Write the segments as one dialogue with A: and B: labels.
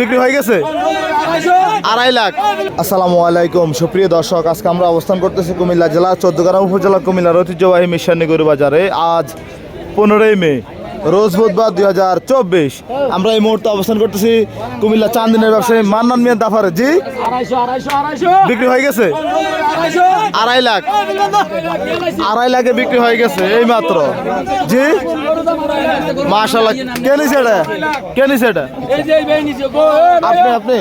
A: বিক্রি হয়ে গেছে? আড়াই লাখ। আসসালামু আলাইকুম সুপ্রিয় দর্শক আজকে আমরা অবস্থান করতেছি কুমিল্লা জেলা চোদ্দগ্রাম উপজেলা কুমিল্লার ঐতিহ্যবাহী মিশন গরু বাজারে আজ পনেরোই মে রোজ বুধবার দুই হাজার চব্বিশ। আমরা এই মুহূর্তে অবস্থান করতেছি কুমিল্লা চান্দিনের ব্যবসায়ী মান্নান মিয়া দাফারে। জি, বিক্রি হয়ে গেছে? আড়াই লাখ। আড়াই লাখে বিক্রি হয়ে গেছে এই মাত্র জি মাশাল্লাহ কে নিছে এটা? নিছে এটা? আপনি আপনি?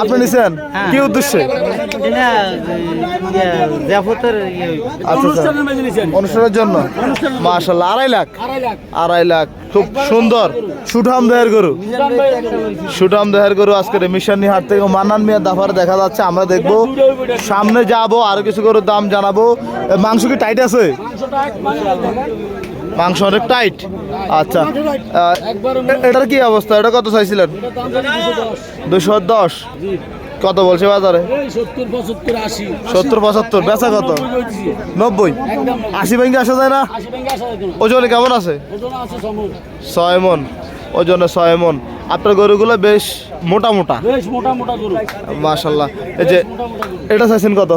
A: আপনি নিছেন? কি উদ্দেশ্যে?
B: জাফতের
A: আচ্ছা আচ্ছা।
C: অনুষ্ঠানের
A: জন্য? আড়াই লাখ?
C: আড়াই লাখ।
A: খুব সুন্দর। সুঠাম দেহের গরু। সুঠাম দেহের গরু আজকের মিশানি হাট থেকে মান্নান মিয়া দাফার দেখা যাচ্ছে। আমরা দেখব সামনে যাব আরও কিছু গরুর দাম জানাব। মাংস কি টাইট আছে? মাংস অনেক টাইট আচ্ছা। এটার কি অবস্থা? এটা কত চাইছিলেন?
C: দুশো দশ।
A: কত বলছে বাজারে?
C: সত্তর পঁচাত্তর,
A: বেচা কত?
C: নব্বই।
A: আশি ব্যাংকে আসা যায় না? ওজনে কেমন আছে? ছয় মন ওজনে ছয় মন আপনার গরুগুলো বেশ মোটা মোটা। মাশাল্লাহ। এই যে, এটা চাইছেন কত?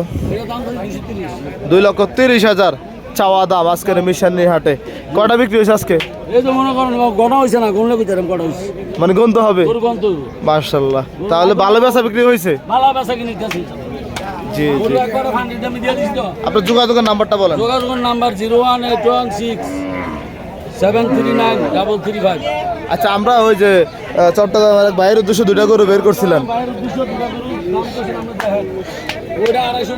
A: দুই লক্ষ তিরিশ হাজার। চাওয়া দাম আজকের মিশানি হাটে কটা বিক্রি হয়েছে আজকে?
C: এই তো মনে করেন গণা হয়েছে না গণলে কইতাম গড়া হয়েছে
A: মানে হবে? তাহলে ভালো বেচা বিক্রি হয়েছে?
C: ভালো বেচা কিনে
A: জি জি। আপনার যোগাযোগের নাম্বারটা বলেন।
C: যোগাযোগের number zero one eight one six seven three nine double three five.
A: আচ্ছা আমরা ওই যে চট্টগ্রামের বাইরের উদ্দেশ্যে দুইটা গরু বের করছিলাম।
C: ওইটা আড়াইশো।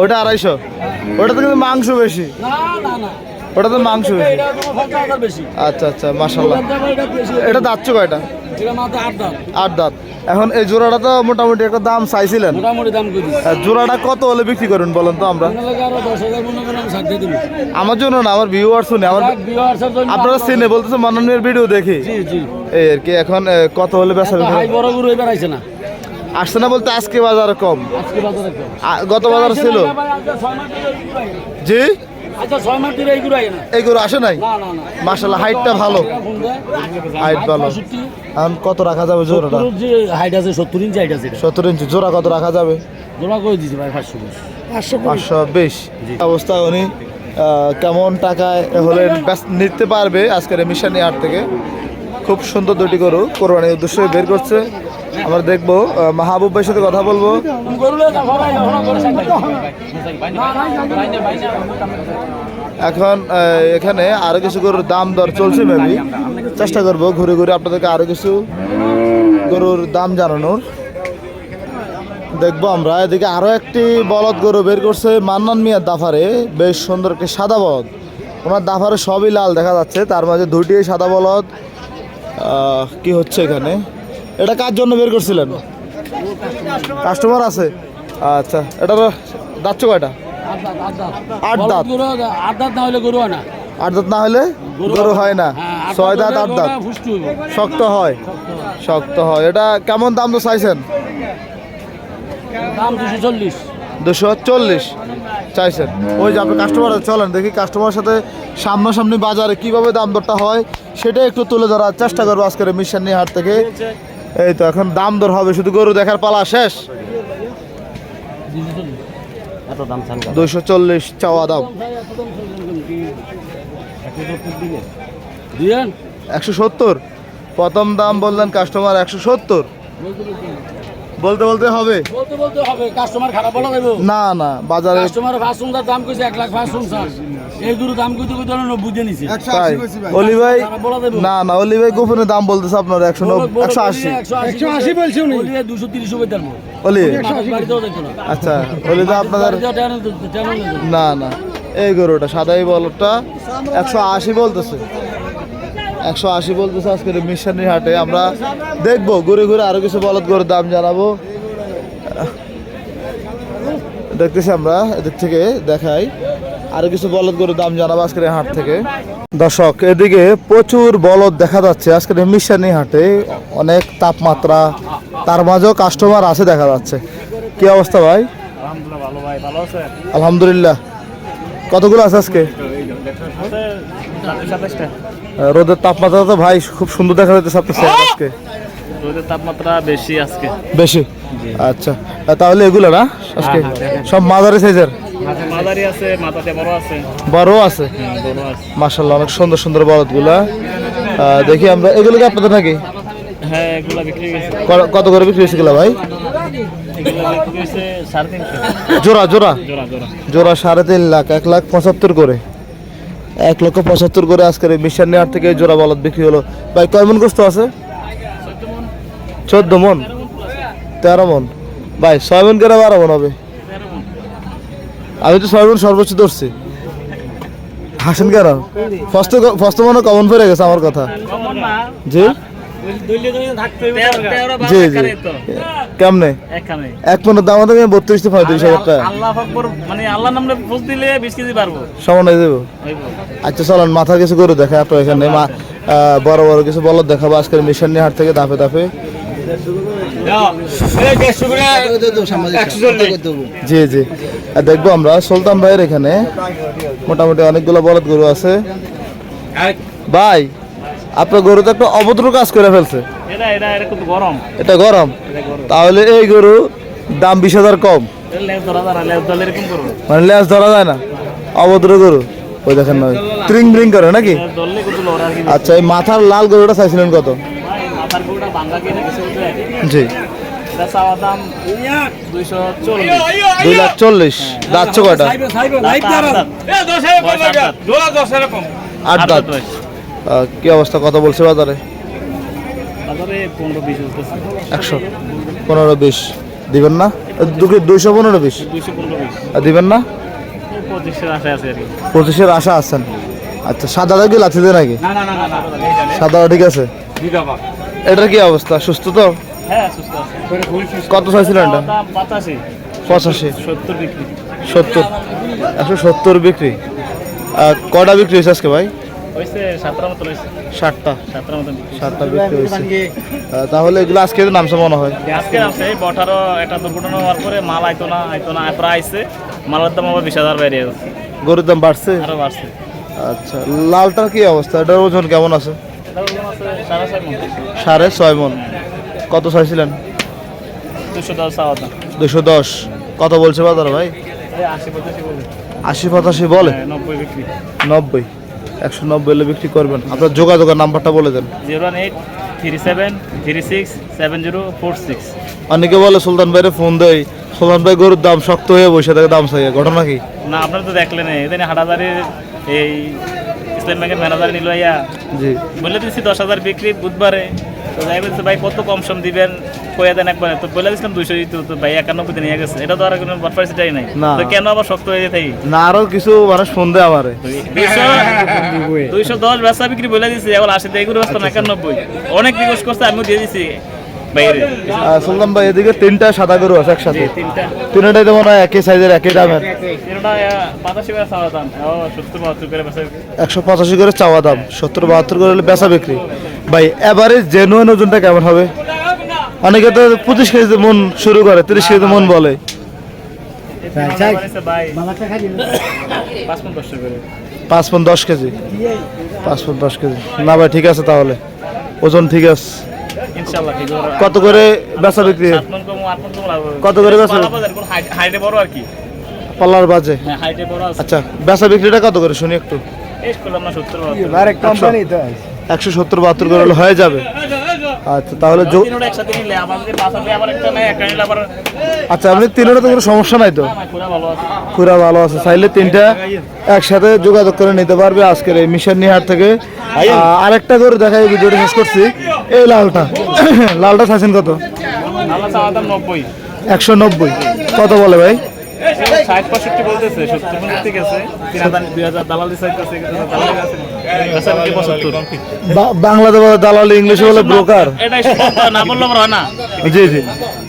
A: ওটা ওটাতে কিন্তু মাংস বেশি।
C: না না না।
A: মাংস বেশি। আচ্ছা আচ্ছা মাশাল্লাহ
C: এটা
A: দাঁতছো কয়টা?
C: আট
A: দাঁত। এখন এই জোড়াটা তো মোটামুটি একটা দাম চাইছিলেন। জোড়াটা কত হলে বিক্রি করুন বলেন তো আমরা? আমার জন্য না আমার ভিউয়ার শুনে আমার আপনারা সিনে বলতেছে মাননীয় ভিডিও দেখি। এই আর কি এখন কত হলে বেচা
C: বড় গরু এবার আইছে না।
A: আসছে না বলতে আজকে বাজার কম?
C: আজকে বাজারে কম।
A: আ- গত বাজার ছিল।
C: গরু আইছে না।
A: জি?
C: আচ্ছা
A: আসে নাই?
C: না না না।
A: মাশাল্লাহ হাইটটা ভালো। হাইট ভালো। এখন কত রাখা যাবে জোড়াটা?
C: হাইট আছে সত্তর ইঞ্চি হাইট আছে
A: সত্তর ইঞ্চি জোড়া কত রাখা যাবে?
C: জোড়া করে দিছি ভাই পাঁচশো বিশ।
A: পাঁচশো বিশ। অবস্থা উনি কেমন টাকায় হলে নিতে পারবে আজকের মিশানি হাট থেকে। খুব সুন্দর দুটি গরু কোরবানির উদ্দেশ্যে বের করছে। আমরা দেখব মাহবুব ভাইয়ের সাথে কথা বলব। এখন এখানে আরও কিছু গরুর দাম দর চলছে মেবি চেষ্টা করব ঘুরে ঘুরে আপনাদেরকে আরও কিছু গরুর দাম জানানোর। দেখব আমরা, এদিকে আরও একটি বলদ গরু বের করছে, মান্নান মিয়ার দাফারে। বেশ সুন্দর একটি সাদা বলদ। ওনার দাফারে সবই লাল দেখা যাচ্ছে, তার মাঝে দুটি সাদা বলদ। কি হচ্ছে এখানে? এটা কার জন্য বের করছিলেন? কাস্টমার আছে। আচ্ছা এটা দাচ্ছ কয়টা?
C: আট দাঁত, আট দাঁত।
A: দাঁত।
C: দাঁত না হলে গরু হয় না।
A: আট দাঁত না হলে গরু হয় না ছয়
C: দাঁত
A: দাঁত আট দাঁত। শক্ত হয়। শক্ত হয়। এটা কেমন দাম তো চাইছেন?
C: দাম দুশো চল্লিশ
A: দুশো চল্লিশ চাইছেন। ওই যে আপনি কাস্টমার চলেন দেখি কাস্টমারের সাথে সামনাসামনি বাজারে কীভাবে দাম দরটা হয় সেটা একটু তুলে ধরার চেষ্টা করব আজকের মিশানি হাট থেকে। এই তো এখন দাম দর হবে শুধু গরু দেখার পালা শেষ।
C: এত দাম চান
A: দুশো চল্লিশ চাওয়া দাম। একশো সত্তর। প্রথম দাম বললেন কাস্টমার একশো সত্তর। বলতে বলতে হবে।
C: বলতে বলতে হবে কাস্টমার খারাপ বলা
A: না না বাজারে
C: কাস্টমার দাম কইছে এক লাখ এই গরু দাম নিছে।
A: অলি ভাই না না অলি ভাই গোপনে দাম বলতেছে আপনার
C: বলছি। উনি। হবে
A: অলি? আচ্ছা অলি আপনাদের এই গরুটা সাদাই বলটা একশো আশি বলতেছে। একশো আশি বলতেছে আজকের মিশানি হাটে। আমরা দেখব ঘুরে ঘুরে আরও কিছু বলদ গরুর দাম জানাব। দেখতেছি আমরা এদিক থেকে দেখাই। আরও কিছু বলদ গরুর দাম জানাব আজকের হাট থেকে। দর্শক এদিকে প্রচুর বলদ দেখা যাচ্ছে। আজকের মিশানি হাটে অনেক তাপমাত্রা তার মাঝেও কাস্টমার আছে দেখা যাচ্ছে। কি অবস্থা ভাই? আলহামদুলিল্লাহ। কতগুলো আছে আজকে? রোদের তাপমাত্রা তো ভাই খুব সুন্দর দেখা যাচ্ছে আপনার আজকে।
B: রোদের তাপমাত্রা বেশি আজকে।
A: বেশি? আচ্ছা। তাহলে এগুলো না? আজকে সব মাঝারি সাইজের
B: মাদারি আছে মাথাতে বড় আছে।
A: বড় আছে? মার্শাল্লাহ অনেক সুন্দর সুন্দর বলদগুলা। দেখি আমরা এগুলো কি আপনাদের নাকি?
B: হ্যাঁ এগুলা বিক্রি হয়ে গেছে
A: ক- কত করে বিক্রি হয়েছে ভাই?
B: হয়েছে
A: জোড়া জোড়া?
B: জোড়া
A: সাড়ে তিন লাখ এক লাখ পঁচাত্তর করে। এক লক্ষ পঁচাত্তর করে আজকের মিশন নেওয়ার থেকে জোড়া বলদ বিক্রি হলো। ভাই কয় মন গোস্ত আছে? চোদ্দ মন। তেরো মন। ভাই ছয় মন করে বারো মন হবে। আমি তো ছয় মন সর্বোচ্চ ধরছি। হাসেন কেন ফার্স্ট ফার্স্ট মনে কমন পড়ে গেছে আমার কথা। জি? জি জি। কেমনে? এক দাম থেকে বত্রিশ থেকে পঁয়ত্রিশ হাজার টাকা।
B: আল্লাহ আকবর মানে আল্লাহ নামে বুঝ দিলে বিশ কেজি পারব
A: সমান আচ্ছা চলেন মাথা কিছু করে দেখা আপনার এখানে। মা বড় বড় কিছু দেখাবো। আজকের মিশন নিয়ে হাট থেকে দাপে দাপে জি জি। আর দেখব আমরা সুলতান ভাইয়ের এখানে মোটামুটি অনেকগুলো বলদ গরু আছে। ভাই আপনার গরু তো একটা অভদ্র কাজ করে ফেলছে।
B: এটা গরম।
A: তাহলে এই গরু দাম বিশ হাজার কম। মানে লেজ ধরা যায় না। অভদ্র গরু। ওই দেখেন না ট্রিং ব্রিং করে নাকি? আচ্ছা এই মাথার লাল গরুটা চাইছিলেন কত?
B: মাথার গুড়া ভাঙ্গা কিনে কিছু
A: জি।
B: চাওয়া দাম দুইশো চল্লিশ।
A: দুই লাখ চল্লিশ। যাচ্ছে কয়টা?
C: দশ
B: আট দাঁত।
C: দশ
A: কি অবস্থা? কত বলছে বাজারে? একশো পনেরো বিশ। দিবেন না? দুইশো পনেরো বিশ। দিবেন না? পঁচিশের আশা আছেন। আচ্ছা সাদাটা কি লাথি দেয় নাকি?
C: না না না না না
A: সাদা ঠিক আছে? এটার কি অবস্থা? সুস্থ তো?
B: হ্যাঁ
A: কত চাইছিলেন এটা?
B: পঁচাশি। সত্তর বিক্রি।
A: সত্তর। একশো সত্তর বিক্রি। আর কটা বিক্রি হয়েছে আজকে ভাই?
B: সাতটার মতো বিক্রি।
A: হয়েছে। তাহলে এগুলো আজকে তো নামছে মনে হয়?
B: আজকে নামছে এই একটা দুর্ঘটনা হওয়ার পরে মাল আইতো না আইতো না প্রায় আইছে। মালের দাম আবার বিশ হাজার বাইরে গেছে।
A: গরুর দাম বাড়ছে?
B: আরও বাড়ছে।
A: আচ্ছা লালটার কি অবস্থা? এটার ওজন কেমন আছে?
B: সাড়ে ছয় মন।
A: কত চাইছিলেন
B: দুশো দশ
A: কত বলছে বাজার ভাই?
B: আশি পঁচাশি বলে? হ্যাঁ, নব্বই
A: একশো নব্বই হলে বিক্রি করবেন। আপনার যোগাযোগের নাম্বারটা বলে দেন।
B: Zero eight three seven three six seven zero four six.
A: অনেকে বলে সুলতান ভাইরে ফোন দেয় সুলতান ভাই গরুর দাম শক্ত হয়ে বসে থাকে দাম চাই ঘটনা কি?
B: না আপনারা তো দেখলেন এদিন হাটাজারির এই ইসলাম ব্যাংকের ম্যানেজার নিল ইয়া
A: জি।
B: বলে দিচ্ছি দশ হাজার বিক্রি বুধবারে। তো যাই বলছে ভাই কত কম সম দিবেন? কয়ে দেন একবারে। তো বলে দিচ্ছিলাম দুইশো দিতে তো ভাই একানব্বই নিয়ে গেছে। এটা তো আর কোনো পারফার্সিটাই নাই। তো কেন আবার শক্ত হয়ে যেতে?
A: না আরও কিছু মানুষ ফোন দেয় আমারে
B: দুইশো দশ বেচা বিক্রি বলে দিচ্ছি এখন আশি দিয়ে এগুলো বেচতাম একানব্বই। অনেক রিকোয়েস্ট করছে আমিও দিয়ে দিচ্ছি
A: সুলতান ভাই এদিকে তিনটা সাদা গরু আছে একসাথে।
B: তিনটা।
A: তিনটাই তো মনে হয় একই সাইজের একই দামের। একশো পঁচাশি করে চাওয়া দাম। সত্তর বাহাত্তর করে হলে বেচা বিক্রি। ভাই এবারে জেনুইন ওজনটা কেমন হবে? অনেকে তো পঁচিশ কেজি মন শুরু করে তিরিশ কেজি মন বলে।
B: পাঁচ
A: পন দশ কেজি। পাঁচ পন দশ কেজি। না ভাই ঠিক আছে তাহলে। ওজন ঠিক আছে।
B: ঠিক
A: কত করে বেচা বিক্রি?
B: সাত মন কম আট মন কম লাগবে
A: কত করে বেচা?
B: পালা বাজার, কোন হাইট- হাইটে বড় আর কি?
A: পাল্লার বাজে।
B: হ্যাঁ হাইটে বড় আছে।
A: আচ্ছা বেচা বিক্রিটা কত করে? শুনি একটু।
B: বাহাত্তর।
A: একশো সত্তর বাহাত্তর করে হয়ে যাবে। আচ্ছা তাহলে আচ্ছা আপনি তিনটা তো কোনো সমস্যা নাই তো? খুরা ভালো আছে। চাইলে তিনটা একসাথে যোগাযোগ করে নিতে পারবে আজকের এই মিশন নিহার থেকে। আরেকটা করে দেখাই ভিডিওটা শেষ করছি। এই লালটা লালটা চাইছেন কত? একশো নব্বই। কত বলে ভাই?
B: ষাট পঁয়ষট্টি বলতেছে সত্তর পঁয়ষট্টি গেছে তিন হাজার দুই হাজার দালাল দিচ্ছে আছে। বেচা পঁচাত্তর
A: বাংলাতে বলে দালাল ইংলিশে বলে ব্রোকার
B: এটাই না বললে হয় না।
A: জি জি।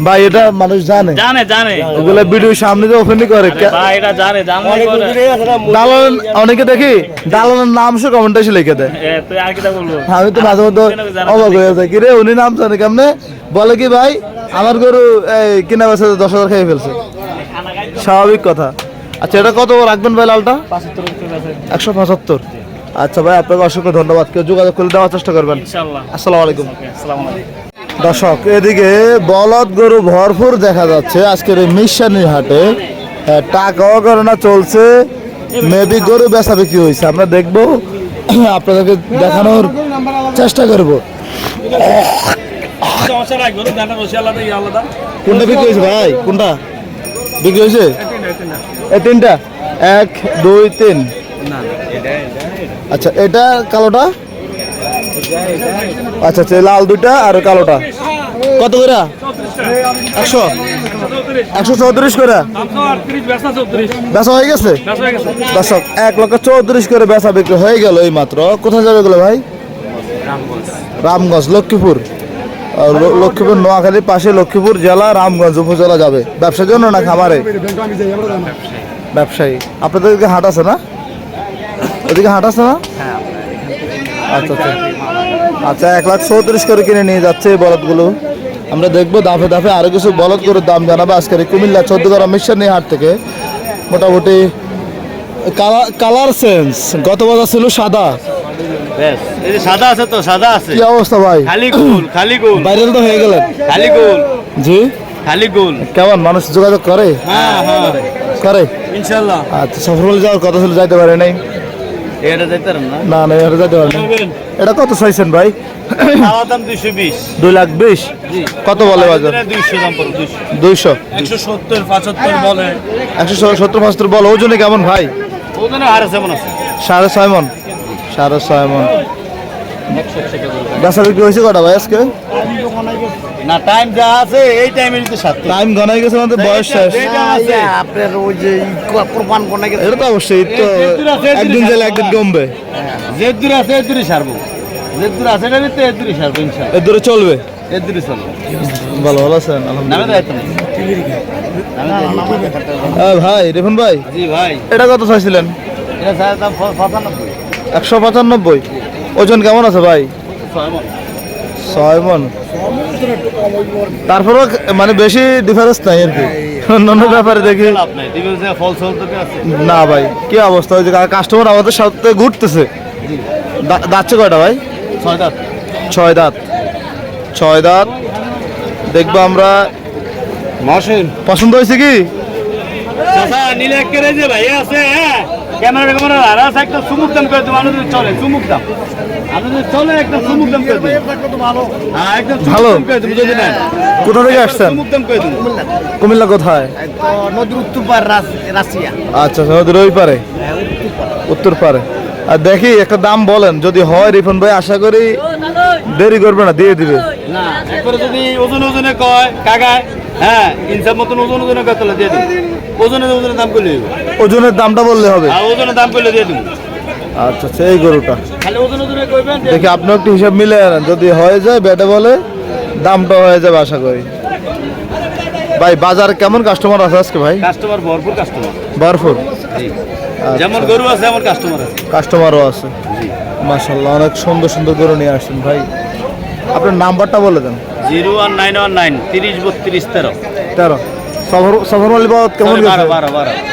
A: ভাই এটা মানুষ জানে।
B: জানে জানে।
A: ওগুলো ভিডিও সামনে যে ওপেনই করে।
B: ভাই এটা জানে জানলে
A: দালাল অনেকে দেখি দালালের নাম সে কমেন্টে এসে লিখে দেয়।
B: তুই আর কিটা বলব?
A: আমি তো মাঝে মধ্যে অবাক হয়ে যাই। কি রে উনি নাম জানে কেমনে? বলে কি ভাই আমার গরু এই কিনা বেছে দশ হাজার খেয়ে ফেলছে। স্বাভাবিক কথা। আচ্ছা এটা কত রাখবেন ভাই লালটা? একশো পঁচাত্তর। আচ্ছা ভাই আপনাকে অসংখ্য ধন্যবাদ। কেউ যোগাযোগ করে দেওয়ার চেষ্টা করবেন। আসসালামু আলাইকুম। দর্শক এদিকে বলদ গরু ভরপুর দেখা যাচ্ছে আজকের এই মিশানির হাটে। হ্যাঁ, টাকাও গণনা চলছে। মেবি গরু বেচা বিক্রি হয়েছে। আমরা দেখব আপনাদেরকে দেখানোর চেষ্টা করব। কোনটা বিক্রি হয়েছে ভাই? কোনটা? বিক্রি হয়েছে? এই তিনটা। এক, দুই, তিন। আচ্ছা এটা কালোটা? আচ্ছা আচ্ছা লাল দুইটা আর কালোটা। কত করে? একশো। একশো চৌত্রিশ করে?
C: বেসা
A: হয়ে গেছে? দর্শক, এক লক্ষ চৌত্রিশ করে বেচা বিক্রি হয়ে গেল এই মাত্র কোথায় যাবে এগুলো ভাই? রামগঞ্জ, লক্ষ্মীপুর। লক্ষ্মীপুর নোয়াখালীর পাশে লক্ষ্মীপুর জেলা, রামগঞ্জ উপজেলা যাবে। ব্যবসার জন্য না খামারে ব্যবসায়ী। আপনাদের এদিকে হাট আছে না? ওদিকে হাট আছে না? আচ্ছা আচ্ছা। আচ্ছা এক লাখ চৌত্রিশ করে কিনে নিয়ে যাচ্ছে এই বলদগুলো। আমরা দেখব দাফে দাফে আরও কিছু বলদ করে দাম জানাব আজকের কুমিল্লা চোদ্দগ্রাম মিশন হাট থেকে। মোটামুটি কালার কালার সেন্স গত বছর ছিল সাদা
D: বেশ। এই যে সাদা আছে তো সাদা আছে।
A: কি অবস্থা ভাই?
D: খালি গোল খালি গোল
A: ভাইরাল তো হয়ে গেলেন।
D: খালি গোল
A: জি?
D: খালি গোল
A: কেমন মানুষ যোগাযোগ করে?
D: হ্যাঁ হ্যাঁ।
A: করে? আচ্ছা যাওয়ার কথা ছিল যাইতে পারে নাই।
D: এটা যেতে পারেন না?
A: না না এটা যাইতে পারে এটা কত চাইছেন ভাই?
D: খাওয়া দাম
A: লাখ বিশ? কত বলে বাজার?
D: দাম পড়ো
A: ওজনে কেমন ভাই?
D: ওখানে আর আছে মনে আছে।
A: সাড়ে ছয় মন। সাড়ে ছয় মন। বেচা বিক্রি হয়েছে কটা ভাই আজকে?
D: না টাইম যা আছে এই টাইমের তো সাত
A: টাইম গনাই গেছে আমাদের বয়স শেষ।
D: আপনার ওই যে গেছে।
A: এটা তো অবশ্যই তো একদিন গেলে একদিন কমবে
D: যে দূর আছে এর দূরে সারবো। যে দূর আছে এটা তো এর দূরে সারবো ইনশাল্লাহ।
A: এর দূরে চলবে?
D: এর দূরে চলবো।
A: ভালো ভালো আছেন আলহামদুলিল্লাহ।
D: দায়িত্ব নেই নামে দায়িত্ব নেই।
A: ভাই রিফুন ভাই
D: জি ভাই।
A: এটা কত চাইছিলেন?
D: এটা
A: একশো পঁচানব্বই। ওজন কেমন আছে ভাই?
D: ছয়
A: মন। তারপরেও মানে বেশি ডিফারেন্স নাই আর কি। অন্যান্য ব্যাপারে দেখি। না ভাই কি অবস্থা? হয়েছে কাস্টমার আমাদের সাথে ঘুরতেছে। দাঁতছে কয়টা ভাই?
D: ছয় দাঁত।
A: ছয় দাঁত। ছয় দাঁত। দেখব আমরা। পছন্দ হয়েছে কি?
D: নীলে ভাই আছে হ্যাঁ? ক্যামেরা ক্যামেরা আর আছে একটা দাম করে দেবো আমাদের চলে দাম। আমাদের চলে একটা দাম করে দেবো। হ্যাঁ একদম
A: ভালো। কোথা থেকে আসছেন? কুমিল্লা কোথায়
D: নদীর উত্তর পার রাশিয়া
A: আচ্ছা নদীর ওই পারে। উত্তর পারে। আর দেখি একটা দাম বলেন যদি হয় রিফান্ড ভাই আশা করি দেরি করবে না দিয়ে দিবে।
D: না যদি ওজন ওজনে কয় কাগায় হ্যাঁ ইনসাফ মতন ওজন ওজনে কয় তাহলে দিয়ে দেবো। ওজনে ওজনে দাম করলে
A: ওজনের দামটা বললে হবে।
D: আর ওজনে দাম করলে দিয়ে দেবো।
A: আচ্ছা আচ্ছা এই গরুটা দেখি আপনি একটু হিসাব মিলে আনেন। যদি হয়ে যায় বেটে বলে দামটা হয়ে যাবে আশা করি। ভাই বাজার কেমন কাস্টমার আছে আজকে ভাই?
D: কাস্টমার ভরপুর কাস্টমার
A: বারফুর
D: যেমন গরু আছে আমার কাস্টমার আছে।
A: কাস্টমারও আছে। মাশাল্লাহ অনেক সুন্দর সুন্দর গরু নিয়ে আসছেন ভাই। আপনার নাম্বারটা বলে দেন।
D: Zero one nine one nine তিরিশ বত্রিশ তেরো।
A: তেরো। সফর বলদ কেমন গেছে?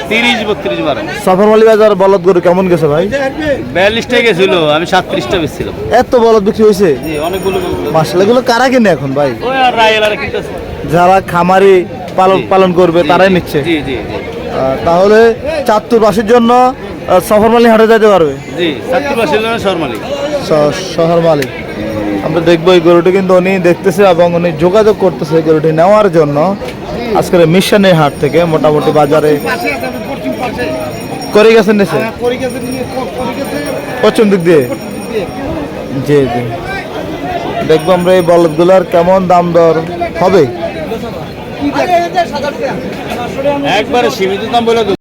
D: তিরিশ বত্রিশ বারো।
A: সফর মালি বাজার বলদ গরু কেমন গেছে ভাই?
D: বিয়াল্লিশটা গেছিল আমি সাতত্রিশটা বেচছিলাম।
A: এত বলদ বিক্রি হয়েছে?
D: জি অনেকগুলো
A: মাসালা এগুলো কারা কিনে এখন ভাই? যারা খামারি পালন পালন করবে তারাই নিচ্ছে।
D: জি জি জি।
A: তাহলে চাত্তুরবাসীর জন্য সফর মালি হাটে যেতে পারবে?
D: জি বাসের জন্য শর্মালি
A: শ- আমরা দেখব এই গরুটি কিন্তু উনি দেখতেছে এবং উনি যোগাযোগ করতেছে এই গরুটি নেওয়ার জন্য। আজকের মিশনের হাট থেকে মোটামুটি বাজারে করে গেছেন নিচে? পশ্চিম দিক দিয়ে? জি জি। দেখব আমরা এই বলদগুলার কেমন দাম দর হবে?
D: একবারে সীমিত দাম বলে